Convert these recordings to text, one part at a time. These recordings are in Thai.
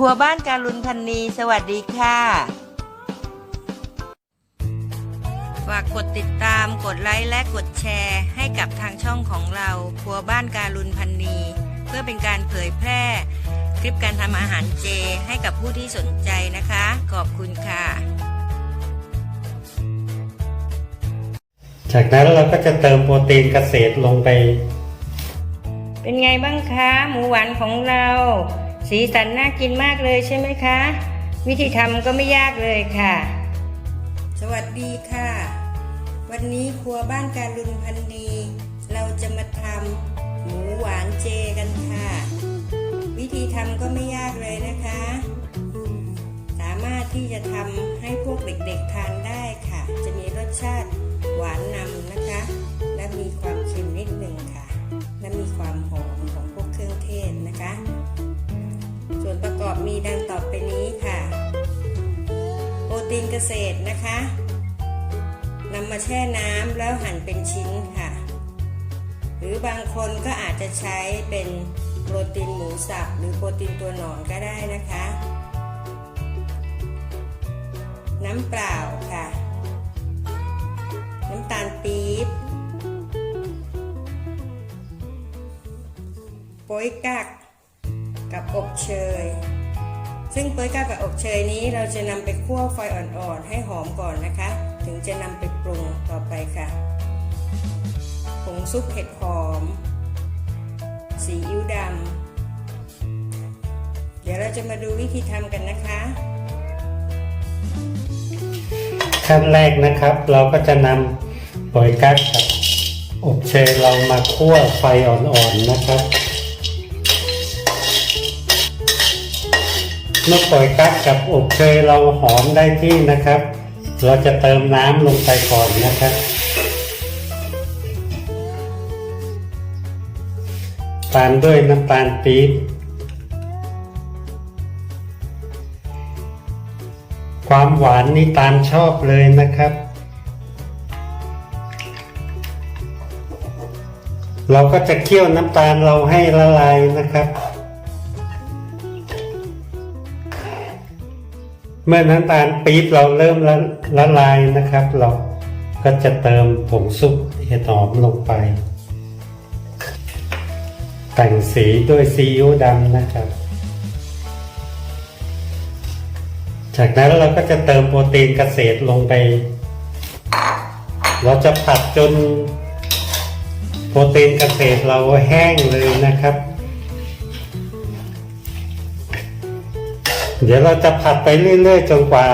รัวบ้านการุณพันนีสวัสดีค่ะ ฝากกดติดตามกดไลค์และกดแชร์ให้กับทางช่องของเราครัวบ้านการุณพันนี เพื่อเป็นการเผยแพร่ คลิปการทำอาหารเจให้กับผู้ที่สนใจนะคะ ขอบคุณค่ะ จากนั้นเราก็จะเติมโปรตีนเกษตรลงไป เป็นไงบ้างคะ หมูหวานของเรา สีสันน่ากินมากเลยใช่ไหมคะ วิธีทำก็ไม่ยากเลยค่ะ สวัสดีค่ะ วันนี้ครัวบ้านการุณพันธ์ดี เราจะมาทำหมูหวานเจกันค่ะ วิธีทำก็ไม่ยากเลยนะคะ สามารถที่จะทำให้พวกเด็กๆทานได้ค่ะ จะมีรสชาติหวานนำนะคะ และมีความ อบมีดังต่อไปนี้ค่ะ โปรตีนเกษตรนะคะนำมาแช่น้ำแล้วหั่นเป็นชิ้นค่ะ หรือบางคนก็อาจจะใช้เป็นโปรตีนหมูสับหรือโปรตีนตัวหนอนก็ได้นะคะ น้ำเปล่าค่ะ น้ำตาลปี๊บโป๊ยกักกับอบเชย ซึ่งโป๊ยกักกับอบเชยนี้เราจะนำไปคั่วไฟอ่อนๆ ให้หอมก่อนนะคะ ถึงจะนำไปปรุงต่อไปค่ะ ผงซุปเห็ดหอม สีอิ๊วดำ เดี๋ยวเราจะมาดูวิธีทำกันนะคะ ขั้นแรกนะครับ เราก็จะนำโปรยกั๊กกับอบเชยเรามาคั่วไฟอ่อนๆนะครับ เมื่อโปรยกั๊กกับอบเชยเราหอมได้ที่นะครับ เราจะเติมน้ำลงไปก่อนนะครับ ตามด้วยน้ำตาลปี๊บความหวานนี่ตามชอบเลยนะครับเราก็จะเคี่ยวน้ำตาลเราให้ละลายนะครับ เมื่อน้ำตาลปี๊บเราเริ่มละละลายนะครับ เราก็จะเติมผงซุปเห็ดหอมลงไป แต่งสีด้วยซีอิ๊วดำนะครับ จากนั้นเราก็จะเติมโปรตีนเกษตรลงไป เราจะผัดจนโปรตีนเกษตรเราแห้งเลยนะครับ เดี๋ยวเราจะผัดไปเรื่อยๆจนกว่า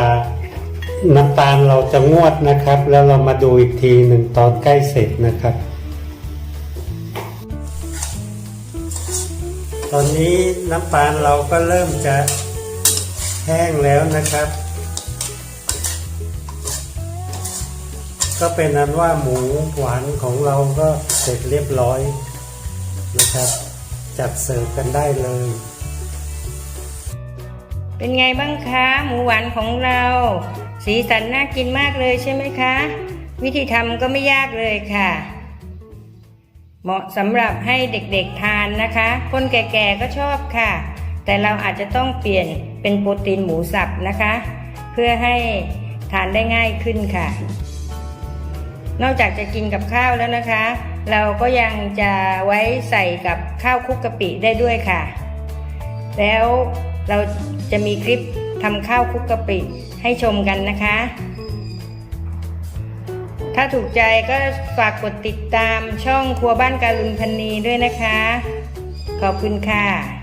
น้ำตาลเราจะงวดนะครับ แล้วเรามาดูอีกทีหนึ่งตอนใกล้เสร็จนะครับ ตอนนี้น้ำตาลเราก็เริ่มจะแห้งแล้วนะครับ ก็เป็นนั้นว่าหมูหวานของเราก็เสร็จเรียบร้อยนะครับ จัดเสิร์ฟกันได้เลย เป็นไงบ้างคะ หมูหวานของเรา สีสันน่ากินมากเลยใช่ไหมคะ วิธีทำก็ไม่ยากเลยค่ะ เหมาะสำหรับให้เด็กๆทานนะคะ คนแก่ๆก็ชอบค่ะ แต่เราอาจจะต้องเปลี่ยนเป็นโปรตีนหมูสับนะคะ เพื่อให้ทานได้ง่ายขึ้นค่ะ นอกจากจะกินกับข้าวแล้วนะคะ เราก็ยังจะไว้ใส่กับข้าวคุกกะปิได้ด้วยค่ะ แล้ว เราจะมีคลิปทำข้าวคลุกกะปิให้ชมกันนะคะ ถ้าถูกใจก็ฝากกดติดตามช่องครัวบ้านการุณพันนีด้วยนะคะ ขอบคุณค่ะ